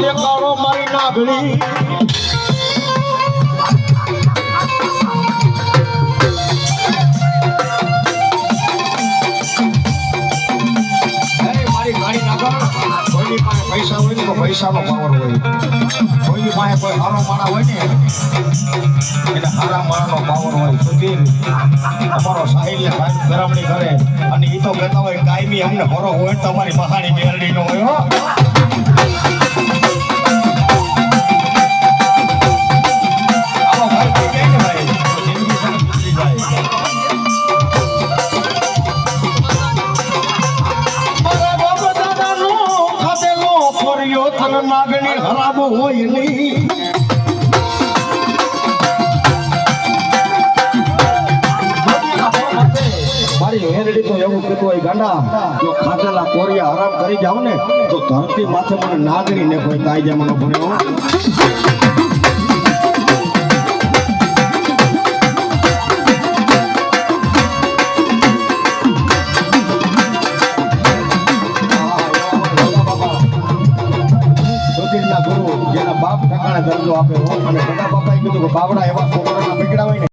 દેખાડો મારી કોઈની પાસે હોય તો પૈસાનો પાવર હોય. કોઈની પાસે કોઈ હારો માણા હોય ને, એટલે હારા માણાનો પાવર હોય સુધીર અમારો સાહિલને સાહેબ ગરામણી કરે. અને એ તો કહેતા હોય, કાયમી અમને હરો હોય તો અમારી મહાની મેરડી નો હોય તન નાગણી હોય નહીં. મારી હેરડી તો એવું કીધું હોય, ગાંડા, જો ખાધેલા કોરિયા આરામ કરી જાવ ને, તો ધરતી માથે મને નાગણી ને કોઈ તાઈ મને ભર્યો. જેના બાપ ઠકાણે દરજ્જો આપે અને બધા બાપાએ કીધું કે બાવડા એવા છોકરાના પીકડા હોય ને